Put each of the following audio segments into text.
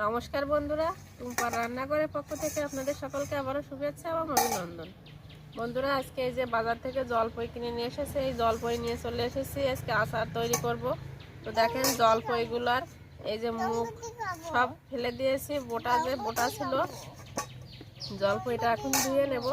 নমস্কার বন্ধুরা টুম্পার রান্নাঘরের পক্ষ থেকে আপনাদের সকলকে আবারও শুভেচ্ছা এবং অভিনন্দন। বন্ধুরা, আজকে এই যে বাজার থেকে জলপই কিনে নিয়ে এসেছে, এই জলপই নিয়ে চলে এসেছি, আজকে আচার তৈরি করব। তো দেখেন জলপইগুলার এই যে মুখ সব ফেলে দিয়েছি, বোটা যে বোটা ছিল, জলপইটা এখন ধুয়ে নেব।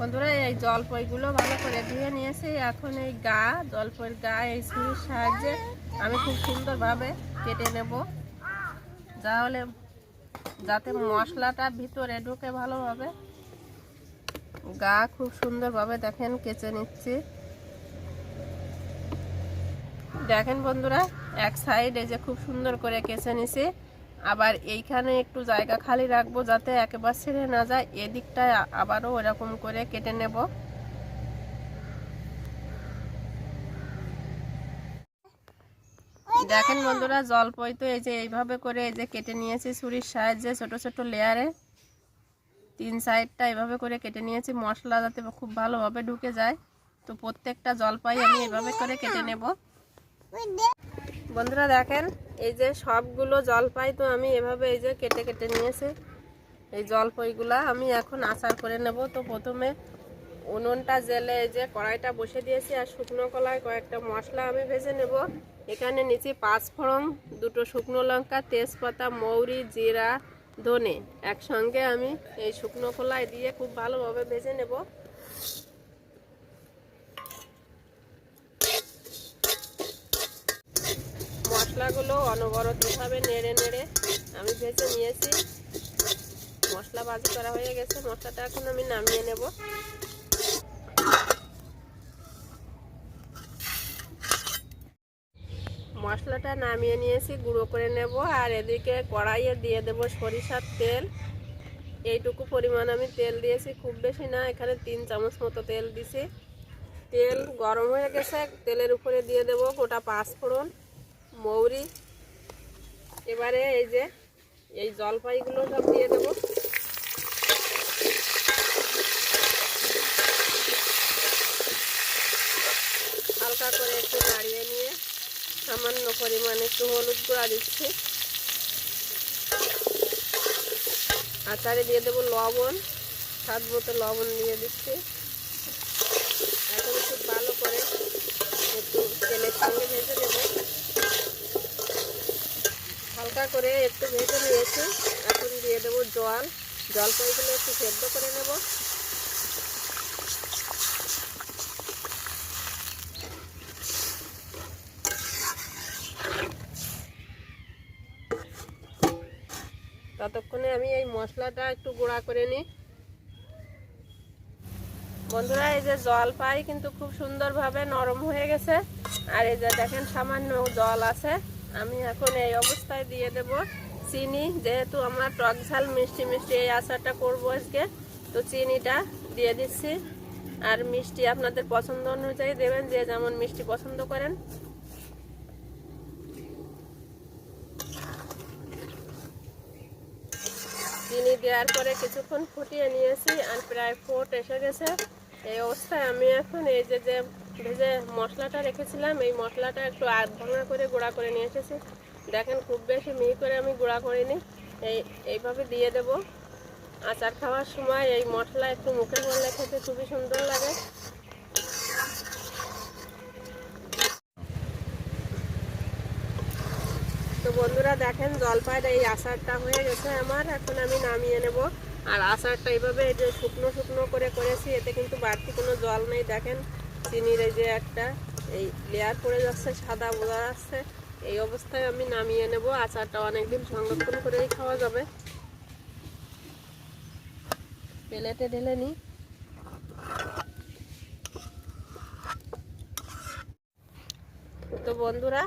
বন্ধুরা, এই জলপইগুলো ভালো করে ধুয়ে নিয়েছি। এখন এই গা, জলপইয়ের গা, এই ছুরির সাহায্যে আমি খুব সুন্দরভাবে কেটে নেব। তাহলে যাতে মশলাটা ভিতরে ঢুকে ভালোভাবে। গা খুব সুন্দরভাবে দেখেন, কেচে নিচ্ছি। দেখেন বন্ধুরা, এক সাইড এই যে খুব সুন্দর করে কেচে নিছি। আবার এইখানে একটু জায়গা খালি রাখব যাতে একেবারে ছেড়ে না যায়। এদিকটায় আবারও ওরকম করে কেটে নেব। দেখেন বন্ধুরা জলপই তো এই যে এইভাবে করে এই যে কেটে নিয়েছি ছুরির সাহায্যে ছোট ছোট লেয়ারে। তিন সাইডটা এইভাবে করে কেটে নিয়েছি, মশলা যাতে খুব ভালোভাবে ঢুকে যায়। তো প্রত্যেকটা জলপাই আমি এভাবে করে কেটে নেব। বন্ধুরা দেখেন, এই যে সবগুলো জলপাই তো আমি এভাবে এই যে কেটে কেটে নিয়েছি। এই জলপাইগুলা আমি এখন আচার করে নেব। তো প্রথমে উনুনটা জেলে এই যে কড়াইটা বসে দিয়েছি আর শুকনো কলায় কয়েকটা মশলা আমি ভেজে নেব। এখানে নিচে পাঁচ ফোড়ন, দুটো শুকনো লঙ্কা, তেজপাতা, মৌরি, জিরা, ধনে। একসঙ্গে আমি এই শুকনো কলায় দিয়ে খুব ভালোভাবে ভেজে নেব। মশলাগুলো অনবরতভাবে নেড়ে নেড়ে আমি ভেজে নিয়েছি। মশলা ভাজি করা হয়ে গেছে। মশলাটা এখন আমি নামিয়ে নেব। মশলাটা নামিয়ে নিয়েছি, গুঁড়ো করে নেব আর এদিকে কড়াইয়ে দিয়ে দেব সরিষার তেল। এইটুকু পরিমাণ আমি তেল দিয়েছি, খুব বেশি না, এখানে তিন চামচ মতো তেল দিছি। তেল গরম হয়ে গেছে, তেলের উপরে দিয়ে দেব গোটা পাঁচ ফোড়ন মৌরি। এবারে এই যে, এই জলপাইগুলো সব দিয়ে দেব। হালকা করে একটু নাড়িয়ে নিয়ে সামান্য পরিমাণে একটু হলুদ গুঁড়া দিচ্ছি। আচারে দিয়ে দেবো লবণ, স্বাদ মতো লবণ দিয়ে দিচ্ছি। এখন খুব ভালো করে একটু তেলের সঙ্গে ভেজে নেব। হালকা করে একটু ভেজে নিয়েছি। এখন দিয়ে দেবো জল। জল জলপাইগুলো একটু সেদ্ধ করে নেব। ততক্ষণে আমি এই মশলাটা একটু গুঁড়া করে নিই। বন্ধুরা, এই যে জল পাই কিন্তু খুব সুন্দরভাবে নরম হয়ে গেছে। আর এই যে দেখেন, সামান্য জল আছে। আমি এখন এই অবস্থায় দিয়ে দেব চিনি, যেহেতু আমরা টক ঝাল, মিষ্টি মিষ্টি এই আচারটা করব আজকে, তো চিনিটা দিয়ে দিচ্ছি। আর মিষ্টি আপনাদের পছন্দ অনুযায়ী দেবেন, যে যেমন মিষ্টি পছন্দ করেন। চিনি দেওয়ার পরে কিছুক্ষণ ফুটিয়ে নিয়েছি, আর প্রায় ফোট এসে গেছে। এই অবস্থায় আমি এখন এই যে যে ভেজে মশলাটা রেখেছিলাম, এই মশলাটা একটু আধ ভাঙা করে গুঁড়া করে নিয়ে এসেছি। দেখেন খুব বেশি মিহি করে আমি গুঁড়া করিনি। এই, এইভাবে দিয়ে দেব। আচার খাওয়ার সময় এই মশলা একটু মুখে ভরলে খেতে খুবই সুন্দর লাগে। তো বন্ধুরা দেখেন জলপাইটা এই আচারটা হয়ে গেছে আমার। এখন আমি নামিয়ে নেব। আর আচারটা এইভাবে এই যে শুকনো শুকনো করে করেছি, এতে কিন্তু বাড়তি কোনো জল নেই। দেখেন চিনির এই যে একটা, এই লেয়ার পড়ে যাচ্ছে, সাদা বোঝা যাচ্ছে। এই অবস্থায় আমি নামিয়ে নেব, আচারটা অনেকদিন সংরক্ষণ করেই খাওয়া যাবে। প্লেটে ঢেলে নিই। তো বন্ধুরা,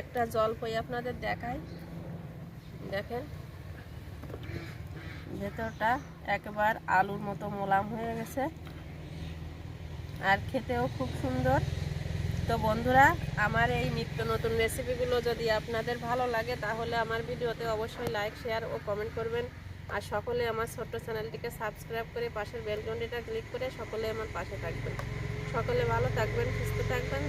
একটা জল জলপই আপনাদের দেখাই। দেখেন, ভেতরটা একবার আলুর মতো মোলাম হয়ে গেছে। আর খেতেও খুব সুন্দর। তো বন্ধুরা, আমার এই নিত্য নতুন রেসিপিগুলো যদি আপনাদের ভালো লাগে, তাহলে আমার ভিডিওতে অবশ্যই লাইক শেয়ার ও কমেন্ট করবেন। আর সকলে আমার ছোট্ট চ্যানেলটিকে সাবস্ক্রাইব করে পাশের বেলকনটিটা ক্লিক করে সকলে আমার পাশে থাকবেন। সকলে ভালো থাকবেন, সুস্থ থাকবেন